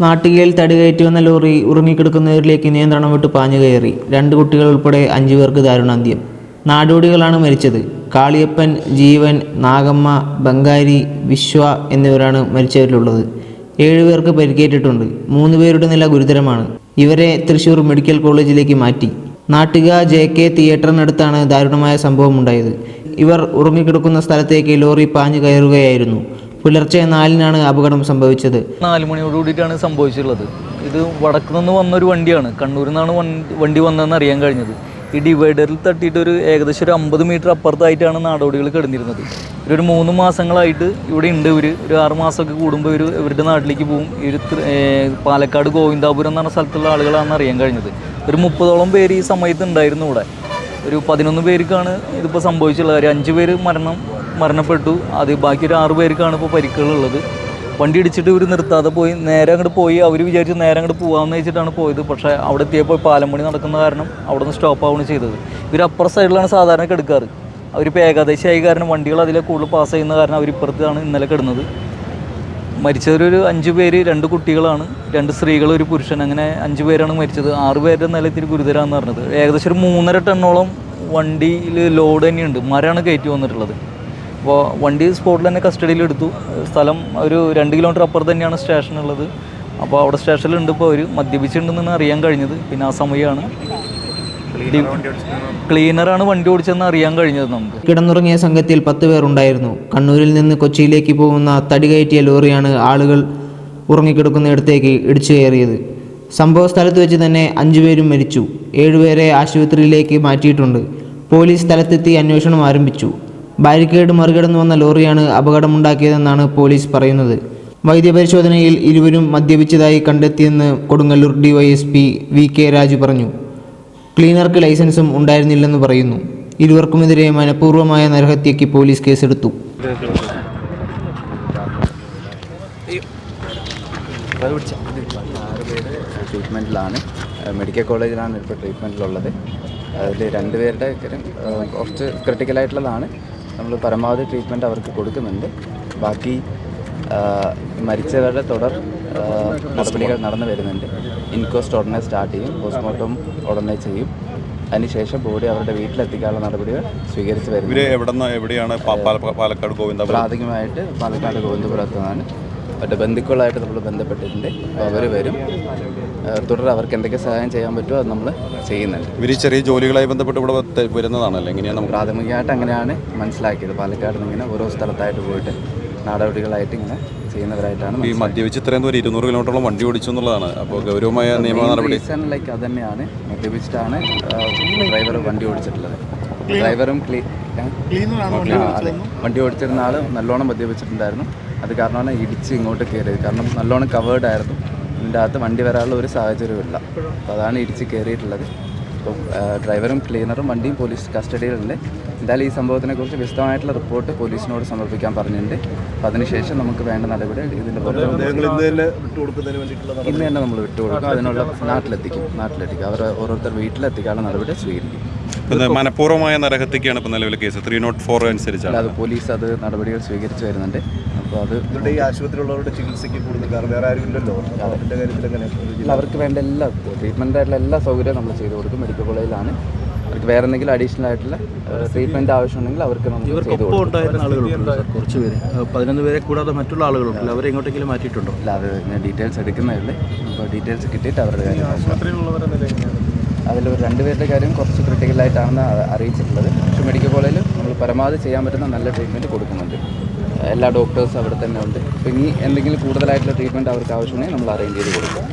നാട്ടികയിൽ തടികയറ്റി വന്ന ലോറി ഉറങ്ങിക്കിടക്കുന്നവരിലേക്ക് നിയന്ത്രണം വിട്ട് പാഞ്ഞു കയറി. രണ്ട് കുട്ടികൾ ഉൾപ്പെടെ അഞ്ചു പേർക്ക് ദാരുണാന്ത്യം. നാടോടികളാണ് മരിച്ചത്. കാളിയപ്പൻ ജീവൻ നാഗമ്മ ബംഗാരി വിശ്വ എന്നിവരാണ് മരിച്ചവരിലുള്ളത്. ഏഴുപേർക്ക് പരിക്കേറ്റിട്ടുണ്ട്. മൂന്ന് പേരുടെ നില ഗുരുതരമാണ്. ഇവരെ തൃശൂർ മെഡിക്കൽ കോളേജിലേക്ക് മാറ്റി. നാട്ടിക ജെ കെ തിയേറ്ററിനടുത്താണ് ദാരുണമായ സംഭവം ഉണ്ടായത് ഇവർ ഉറങ്ങിക്കിടക്കുന്ന സ്ഥലത്തേക്ക് ലോറി പാഞ്ഞു കയറുകയായിരുന്നു. പുലർച്ചെ നാലിനാണ് അപകടം സംഭവിച്ചത്. നാല് മണിയോട് കൂടിയിട്ടാണ് സംഭവിച്ചിട്ടുള്ളത്. ഇത് വടക്കു നിന്ന് വന്നൊരു വണ്ടിയാണ്. കണ്ണൂരിൽ നിന്നാണ് വണ്ടി വന്നതെന്ന് അറിയാൻ കഴിഞ്ഞത്. ഈ ഡിവൈഡറിൽ തട്ടിയിട്ട് ഒരു ഏകദേശം ഒരു അമ്പത് മീറ്റർ അപ്പുറത്തായിട്ടാണ് നാടോടികൾ കിടന്നിരുന്നത്. ഒരു മൂന്ന് മാസങ്ങളായിട്ട് ഇവിടെ ഉണ്ട് ഇവർ ഒരു ആറ് മാസമൊക്കെ കൂടുമ്പോൾ ഇവർ ഇവരുടെ നാട്ടിലേക്ക് പോകും. ഇവർ പാലക്കാട് ഗോവിന്ദാപുരം എന്ന് പറഞ്ഞ സ്ഥലത്തുള്ള ആളുകളാണെന്ന് അറിയാൻ കഴിഞ്ഞത്. ഒരു മുപ്പതോളം പേര് ഈ സമയത്ത് ഉണ്ടായിരുന്നു ഇവിടെ. ഒരു പതിനൊന്ന് പേർക്കാണ് ഇതിപ്പോൾ സംഭവിച്ചിട്ടുള്ളത്. ഒരു അഞ്ച് പേര് മരണം മരണപ്പെട്ടു. അത് ബാക്കി ഒരു ആറ് പേർക്കാണ് ഇപ്പോൾ പരിക്കുകളുള്ളത്. വണ്ടി ഇടിച്ചിട്ട് ഇവർ നിർത്താതെ പോയി. നേരെ അങ്ങോട്ട് പോയി. അവർ വിചാരിച്ച് നേരെ അങ്ങോട്ട് പോകാമെന്ന് വെച്ചിട്ടാണ് പോയത്. പക്ഷേ അവിടെ എത്തിയപ്പോൾ പാലം പണി നടക്കുന്ന കാരണം അവിടെ നിന്ന് സ്റ്റോപ്പ് ആവുകയാണ് ചെയ്തത്. ഇവർ അപ്പുറ സൈഡിലാണ് സാധാരണ കിടക്കാറ്. അവരിപ്പോൾ ഏകാദശിയായി കാരണം വണ്ടികൾ അതിലെ കൂടുതൽ പാസ് ചെയ്യുന്ന കാരണം അവർ ഇപ്പുറത്താണ് ഇന്നലെ കിടന്നത്. മരിച്ചവരൊരു അഞ്ച് പേര് രണ്ട് കുട്ടികളാണ് രണ്ട് സ്ത്രീകൾ ഒരു പുരുഷൻ. അങ്ങനെ അഞ്ച് പേരാണ് മരിച്ചത്. ആറ് പേരുടെ നില ഇത്തിരി ഗുരുതരമാണെന്ന് പറഞ്ഞത്. ഏകദേശം ഒരു മൂന്നര ടണ്ണോളം വണ്ടിയിൽ ലോഡ് തന്നെയുണ്ട്. മരമാണ് കയറ്റി വന്നിട്ടുള്ളത്. അപ്പോൾ വണ്ടി സ്പോട്ടിൽ തന്നെ കസ്റ്റഡിയിൽ എടുത്തു. സ്ഥലം ഒരു രണ്ട് കിലോമീറ്റർ അപ്പുറത്ത് തന്നെയാണ് സ്റ്റേഷൻ ഉള്ളത്. അപ്പോൾ അവിടെ സ്റ്റേഷനിൽ ഉണ്ട് ഇപ്പോൾ അവർ മദ്യപിച്ചിട്ടുണ്ടെന്നാണ് അറിയാൻ കഴിഞ്ഞത്. പിന്നെ ആ സമയമാണ്. ക്ലീനറാണ് വണ്ടി ഓടിച്ചതെന്ന് അറിയാൻ കഴിഞ്ഞത് നമുക്ക്. കിടന്നുറങ്ങിയ സംഘത്തിൽ പത്ത് പേർ ഉണ്ടായിരുന്നു കണ്ണൂരിൽ നിന്ന് കൊച്ചിയിലേക്ക് പോകുന്ന തടി കയറ്റിയ ലോറിയാണ് ആളുകൾ ഉറങ്ങിക്കിടക്കുന്നിടത്തേക്ക് ഇടിച്ചു കയറിയത്. സംഭവ സ്ഥലത്ത് വെച്ച് തന്നെ അഞ്ചുപേരും മരിച്ചു. ഏഴുപേരെ ആശുപത്രിയിലേക്ക് മാറ്റിയിട്ടുണ്ട്. പോലീസ് സ്ഥലത്തെത്തി അന്വേഷണം ആരംഭിച്ചു. ബാരിക്കേഡ് മറികടന്നു വന്ന ലോറിയാണ് അപകടമുണ്ടാക്കിയതെന്നാണ് പോലീസ് പറയുന്നത്. വൈദ്യപരിശോധനയിൽ ഇരുവരും മദ്യപിച്ചതായി കണ്ടെത്തിയെന്ന് Kodungallur DYSP V K Raju പറഞ്ഞു. ക്ലീനർക്ക് ലൈസൻസും ഉണ്ടായിരുന്നില്ലെന്ന് പറയുന്നു. ഇരുവർക്കുമെതിരെ മനഃപൂർവമായ നരഹത്യയ്ക്ക് പോലീസ് കേസെടുത്തു. ട്രീറ്റ്മെന്റിലാണ് മെഡിക്കൽ കോളേജിലാണ് ഇപ്പോൾ ട്രീറ്റ്മെന്റിലുള്ളത് അതിൽ രണ്ടുപേരുടെ കുറച്ച് ക്രിട്ടിക്കലായിട്ടുള്ളതാണ്. നമ്മൾ പരമാവധി ട്രീറ്റ്മെന്റ് അവർക്ക് കൊടുക്കുന്നുണ്ട്. ബാക്കി മരിച്ചവരുടെ തുടർ നടപടികൾ നടന്നു വരുന്നുണ്ട്. ഇൻക്വസ്റ്റ് ഉടനെ സ്റ്റാർട്ട് ചെയ്യും പോസ്റ്റ്മോർട്ടം ഉടനെ ചെയ്യും. അതിനുശേഷം ബോഡി അവരുടെ വീട്ടിലെത്തിക്കാനുള്ള നടപടികൾ സ്വീകരിച്ചു വരുന്നു എവിടെയാണ്? പാലക്കാട് പ്രാഥമികമായിട്ട് പാലക്കാട് ഗോവിന്ദപുരത്ത് നിന്നാണ് മറ്റേ ബന്ധുക്കളായിട്ട് നമ്മൾ ബന്ധപ്പെട്ടിട്ടുണ്ട്. അപ്പോൾ അവർ വരും. തുടർ തുടർന്ന് അവർക്ക് എന്തൊക്കെ സഹായം ചെയ്യാൻ പറ്റുമോ അത് നമ്മൾ ചെയ്യുന്നുണ്ട്. ഇവർ ചെറിയ ജോലികളായി ബന്ധപ്പെട്ട് ഇവിടെ വരുന്നതാണല്ലോ എങ്ങനെയാണ് നമുക്ക് പ്രാഥമികമായിട്ട് അങ്ങനെയാണ് മനസ്സിലാക്കിയത്. പാലക്കാട് നിന്ന് ഇങ്ങനെ ഓരോ സ്ഥലത്തായിട്ട് പോയിട്ട് നടപടികളായിട്ട് ഇങ്ങനെ ചെയ്യുന്നവരായിട്ടാണ് ഈ മദ്യപിച്ച് ഇത്രയും ദൂരം ഇരുന്നൂറ് കിലോമീറ്ററോളം വണ്ടി ഓടിച്ചു എന്നുള്ളതാണ്. അപ്പോൾ ഗൗരവമായ നിയമ നടപടി. ലൈക്ക് അത് തന്നെയാണ് മദ്യപിച്ചിട്ടാണ് ഡ്രൈവർ വണ്ടി ഓടിച്ചിട്ടുള്ളത്. ഡ്രൈവറും ക്ലീ വണ്ടി ഓടിച്ചിരുന്ന ആൾ നല്ലോണം മദ്യപിച്ചിട്ടുണ്ടായിരുന്നു. അത് കാരണമാണ് ഇടിച്ച് ഇങ്ങോട്ട് കയറിയത്. കാരണം നല്ലോണം കവേർഡ് ആയിരുന്നു. ഇതിന്റെ അകത്ത് വണ്ടി വരാനുള്ള ഒരു സാഹചര്യമില്ല അപ്പോൾ അതാണ് ഇടിച്ച് കയറിയിട്ടുള്ളത്. അപ്പം ഡ്രൈവറും ക്ലീനറും വണ്ടിയും പോലീസ് കസ്റ്റഡിയിലുണ്ട് എന്തായാലും ഈ സംഭവത്തിനെക്കുറിച്ച് വിശദമായിട്ടുള്ള റിപ്പോർട്ട് പോലീസിനോട് സമർപ്പിക്കാൻ പറഞ്ഞിട്ടുണ്ട്. അപ്പോൾ അതിനുശേഷം നമുക്ക് വേണ്ട നടപടി ഇതിന്റെ പുറത്ത് ഇന്ന് തന്നെ നമ്മൾ വിട്ടുകൊടുക്കും. അതിനുള്ള നാട്ടിലെത്തിക്കും. നാട്ടിലെത്തിക്കും. അവർ ഓരോരുത്തർ വീട്ടിലെത്തിക്കാനുള്ള നടപടി സ്വീകരിക്കും. മനഃപൂർവമായ നരഹത്യക്കാണ് ഇപ്പോൾ നിലവിലെ കേസ്. ത്രീ നോട്ട് ഫോർ അനുസരിച്ചാണ്. അത് പോലീസ് അത് നടപടികൾ സ്വീകരിച്ചു വരുന്നുണ്ട്. അപ്പോൾ അത് ഇവരുടെ ഈ ആശുപത്രിയിലുള്ളവരുടെ ചികിത്സയ്ക്ക് കൂടുതൽ കാരണം വേറെ ആരും ഇല്ലല്ലോ അതിന്റെ കാര്യത്തിൽ അവർക്ക് വേണ്ട എല്ലാ ട്രീറ്റ്മെന്റ് ആയിട്ടുള്ള എല്ലാ സൗകര്യവും നമ്മൾ ചെയ്തു കൊടുക്കും. മെഡിക്കൽ കോളേജിലാണ് അവർക്ക് വേറെ എന്തെങ്കിലും അഡീഷണൽ ആയിട്ടുള്ള ട്രീറ്റ്മെന്റ് ആവശ്യമുണ്ടെങ്കിൽ അവർക്ക് ആളുകളുണ്ട് കുറച്ച് പേര്. പതിനൊന്ന് പേരെ കൂടാതെ മറ്റുള്ള ആളുകളുണ്ടല്ലോ അവരെ എങ്ങോട്ടെങ്കിലും മാറ്റിയിട്ടുണ്ടോ? ഇല്ല അത് ഞാൻ ഡീറ്റെയിൽസ് എടുക്കുന്നേ ഉള്ളൂ. അപ്പോൾ ഡീറ്റെയിൽസ് കിട്ടിയിട്ട് അവരുടെ കാര്യം അതിൽ ഒരു രണ്ടുപേരുടെ കാര്യം കുറച്ച് ക്രിട്ടിക്കലായിട്ടാണെന്ന് അറിയിച്ചിട്ടുള്ളത്. പക്ഷേ മെഡിക്കൽ കോളേജിൽ നമ്മൾ പരമാവധി ചെയ്യാൻ പറ്റുന്ന നല്ല ട്രീറ്റ്മെന്റ് കൊടുക്കുന്നുണ്ട്. എല്ലാ ഡോക്ടേഴ്സും അവിടെ തന്നെ ഉണ്ട്. അപ്പോൾ ഇനി എന്തെങ്കിലും കൂടുതലായിട്ടുള്ള ട്രീറ്റ്മെന്റ് അവർക്ക് ആവശ്യമുണ്ടെങ്കിൽ നമ്മൾ അറേഞ്ച് ചെയ്ത് കൊടുക്കും.